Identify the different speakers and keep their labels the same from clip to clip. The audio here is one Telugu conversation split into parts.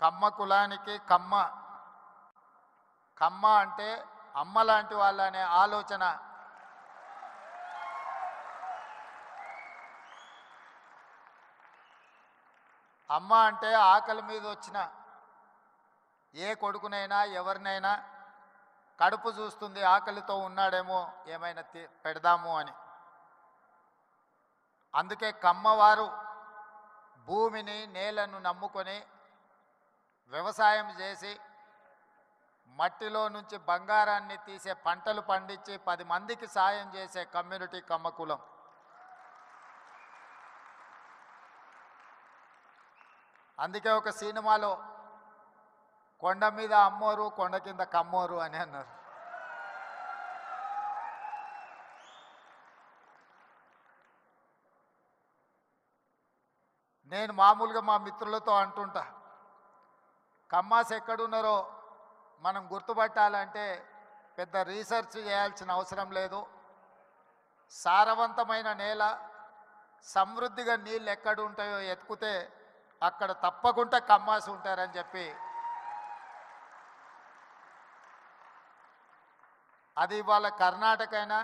Speaker 1: కమ్మ కులానికి కమ్మ. కమ్మ అంటే అమ్మ లాంటి వాళ్ళ అనే ఆలోచన. అమ్మ అంటే ఆకలి మీద వచ్చిన. ఏ కొడుకునైనా ఎవరినైనా కడుపు చూస్తుంది ఆకలితో ఉన్నాడేమో ఏమైనా తి- పెడదాము అని. అందుకే కమ్మవారు భూమిని నేలను నమ్ముకొని వ్యవసాయం చేసి మట్టిలో నుంచి బంగారాన్ని తీసే పంటలు పండించి పది మందికి సాయం చేసే కమ్యూనిటీ కమ్మకులం. అందుకే ఒక సినిమాలో కొండ మీద అమ్మోరు కొండ కింద కమ్మోరు అని అన్నారు. నేను మామూలుగా మా మిత్రులతో అంటుంటా కమ్మాస్ ఎక్కడున్నారో మనం గుర్తుపట్టాలంటే పెద్ద రీసెర్చ్ చేయాల్సిన అవసరం లేదు. సారవంతమైన నేల సమృద్ధిగా నీళ్ళు ఎక్కడ ఉంటాయో ఎత్తుకుతే అక్కడ తప్పకుండా కమ్మాసి ఉంటారని చెప్పి అది ఇవాళ కర్ణాటక అయినా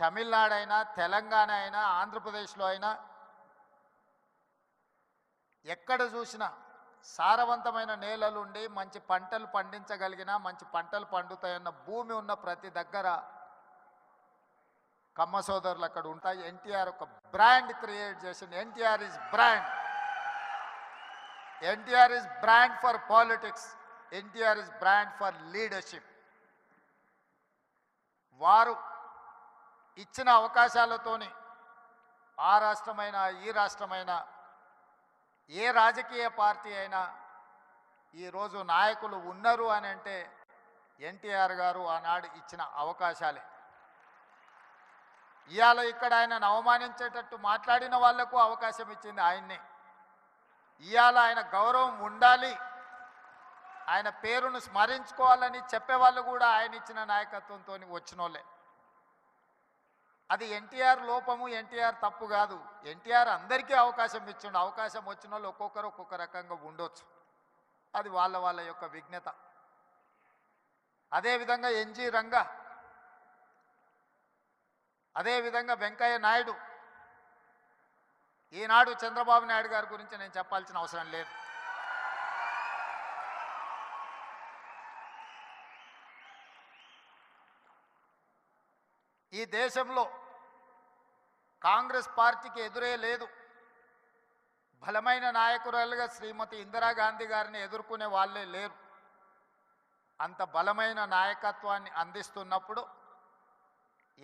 Speaker 1: తమిళనాడు అయినా తెలంగాణ అయినా ఆంధ్రప్రదేశ్లో అయినా ఎక్కడ చూసినా సారవంతమైన నేలలు ఉండి మంచి పంటలు పండించగలిగిన మంచి పంటలు పండుతాయన్న భూమి ఉన్న ప్రతి దగ్గర కమ్మ సోదరులు అక్కడ ఉంటాయి. ఎన్టీఆర్ ఒక బ్రాండ్ క్రియేట్ చేసింది. NTR is brand. NTR is brand for politics. NTR is brand for leadership. వారు ఇచ్చిన అవకాశాలతోని ఆ రాష్ట్రమైన ఈ రాష్ట్రమైనా ఏ రాజకీయ పార్టీ అయినా ఈరోజు నాయకులు ఉన్నారు అని అంటే ఎన్టీఆర్ గారు ఆనాడు ఇచ్చిన అవకాశాలే. ఇవాళ ఇక్కడ ఆయనను అవమానించేటట్టు మాట్లాడిన వాళ్ళకు అవకాశం ఇచ్చింది ఆయన్ని. ఇవాళ ఆయన గౌరవం ఉండాలి. ఆయన పేరును స్మరించుకోవాలని చెప్పేవాళ్ళు కూడా ఆయన ఇచ్చిన నాయకత్వంతో వచ్చినోళ్ళే. అది ఎన్టీఆర్ లోపము ఎన్టీఆర్ తప్పు కాదు. ఎన్టీఆర్ అందరికీ అవకాశం ఇచ్చిండు. అవకాశం వచ్చిన వాళ్ళు ఒక్కొక్కరు ఒక్కొక్క రకంగా ఉండొచ్చు. అది వాళ్ళ వాళ్ళ యొక్క విజ్ఞత. అదేవిధంగా ఎన్జి రంగా అదేవిధంగా వెంకయ్య నాయుడు. ఈనాడు చంద్రబాబు నాయుడు గారి గురించి నేను చెప్పాల్సిన అవసరం లేదు. ఈ దేశంలో కాంగ్రెస్ పార్టీకి ఎదురే లేదు. బలమైన నాయకురాలుగా శ్రీమతి ఇందిరాగాంధీ గారిని ఎదుర్కొనే వాళ్ళే లేరు. అంత బలమైన నాయకత్వాన్ని అందిస్తున్నప్పుడు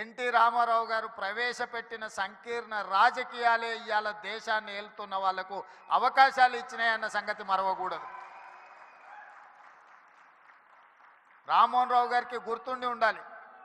Speaker 1: ఎన్టీ రామారావు గారు ప్రవేశపెట్టిన సంకీర్ణ రాజకీయాలే ఇవాళ దేశాన్ని ఏలుతున్న వాళ్ళకు అవకాశాలు ఇచ్చినాయన్న సంగతి మరవకూడదు. రామ్మోహన్ రావు గారికి గుర్తుండి ఉండాలి.